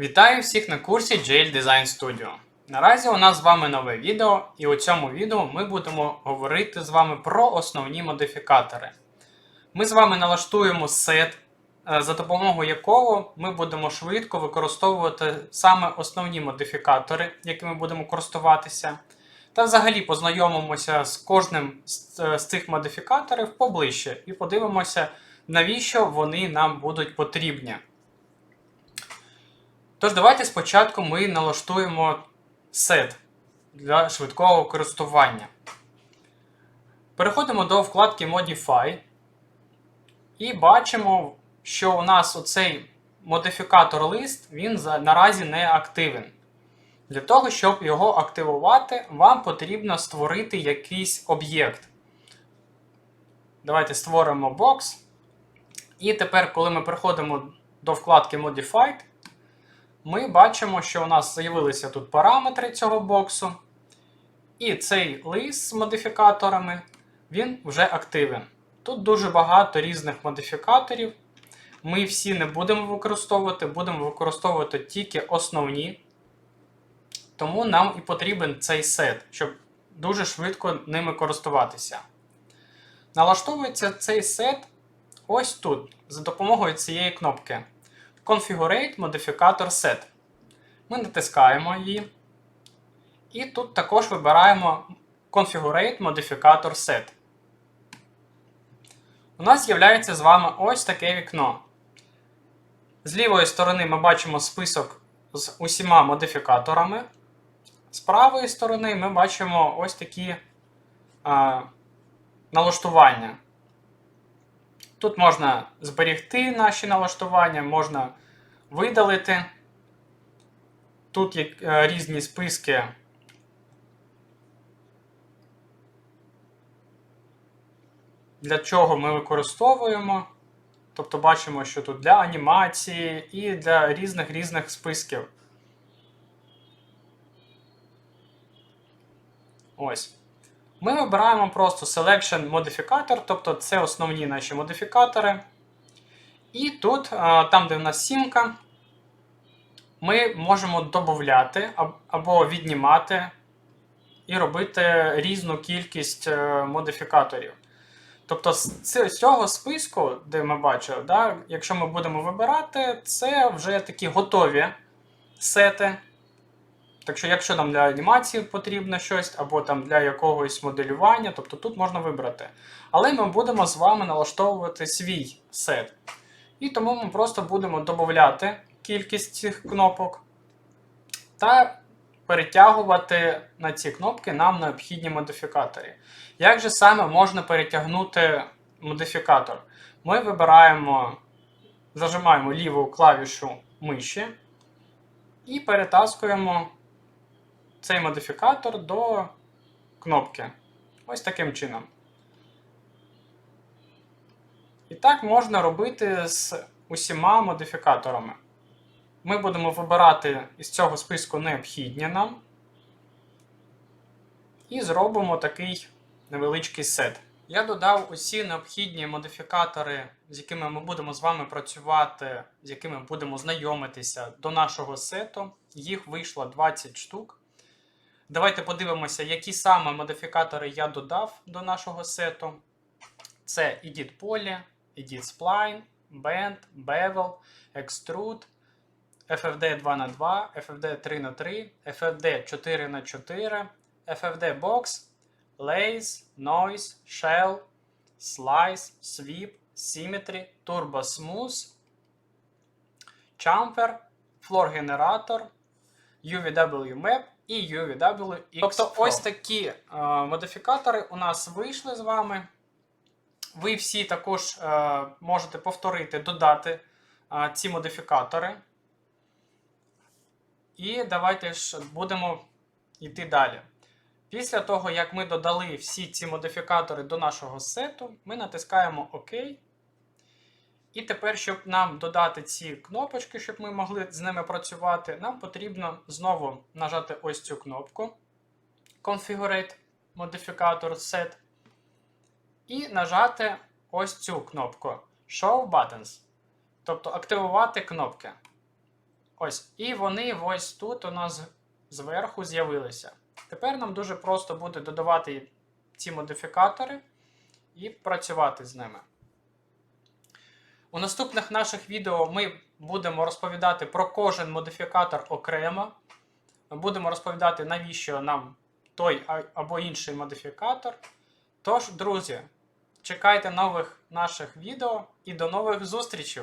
Вітаю всіх на курсі JL Design Studio. Наразі у нас з вами нове відео, і у цьому відео ми будемо говорити з вами про основні модифікатори. Ми з вами налаштуємо сет, е, за допомогою якого ми будемо швидко використовувати саме основні модифікатори, якими будемо користуватися. Та взагалі познайомимося з кожним е, з цих модифікаторів поближче і подивимося, навіщо вони нам будуть потрібні. Тож, давайте спочатку ми налаштуємо сет для швидкого користування. Переходимо до вкладки Modify і бачимо, що у нас оцей модифікатор лист він наразі не активен. Для того, щоб його активувати, вам потрібно створити якийсь об'єкт. Давайте створимо бокс. І тепер, коли ми переходимо до вкладки Modified, ми бачимо, що у нас з'явилися тут параметри цього боксу. І цей лист з модифікаторами він вже активен. Тут дуже багато різних модифікаторів. Ми всі не будемо використовувати, будемо використовувати тільки основні. Тому нам і потрібен цей сет, щоб дуже швидко ними користуватися. Налаштовується цей сет ось тут, за допомогою цієї кнопки. Configurate Modificator Set. Ми натискаємо її. І тут також вибираємо Configurate Modificator Set. У нас з'являється з вами ось таке вікно. З лівої сторони ми бачимо список з усіма модифікаторами. З правої сторони ми бачимо ось такі а, налаштування. Тут можна зберегти наші налаштування, можна видалити. Тут є е, різні списки. Для чого ми використовуємо. Тобто бачимо, що тут для анімації і для різних різних списків. Ось. Ми вибираємо просто Selection модифікатор, тобто це основні наші модифікатори. І тут, там, де в нас сімка, ми можемо додати або віднімати і робити різну кількість е, модифікаторів. Тобто, з цього списку, де ми бачили, да, якщо ми будемо вибирати, це вже такі готові сети. Так що, якщо нам для анімації потрібно щось, або там для якогось моделювання, тобто тут можна вибрати. Але ми будемо з вами налаштовувати свій сет. І тому ми просто будемо додати кількість цих кнопок та перетягувати на ці кнопки нам необхідні модифікатори. Як же саме можна перетягнути модифікатор? Ми вибираємо, зажимаємо ліву клавішу миші і перетаскуємо цей модифікатор до кнопки. Ось таким чином. І так можна робити з усіма модифікаторами. Ми будемо вибирати із цього списку необхідні нам. І зробимо такий невеличкий сет. Я додав усі необхідні модифікатори, з якими ми будемо з вами працювати, з якими будемо знайомитися до нашого сету. Їх вийшло 20 штук. Давайте подивимося, які саме модифікатори я додав до нашого сету. Це Edit Poly, Edit Spline, Bend, Bevel, Extrude, FFD 2х2, FFD 3х3, FFD 4х4, FFD Box, Lace, Noise, Shell, Slice, Sweep, Symmetry, Turbo Smooth, Chamfer, Floor Generator, UVW Map і UVW X. Тобто ось такі е, модифікатори у нас вийшли з вами. Ви всі також е, можете повторити, додати е, ці модифікатори. І давайте ж будемо йти далі. Після того, як ми додали всі ці модифікатори до нашого сету, ми натискаємо ОК. І тепер, щоб нам додати ці кнопочки, щоб ми могли з ними працювати, нам потрібно знову нажати ось цю кнопку Configurate Modificator Set. І нажати ось цю кнопку Show Buttons. Тобто активувати кнопки. Ось. І вони ось тут у нас зверху з'явилися. Тепер нам дуже просто буде додавати ці модифікатори і працювати з ними. У наступних наших відео ми будемо розповідати про кожен модифікатор окремо. Ми будемо розповідати, навіщо нам той або інший модифікатор. Тож, друзі, чекайте нових наших відео і до нових зустрічей!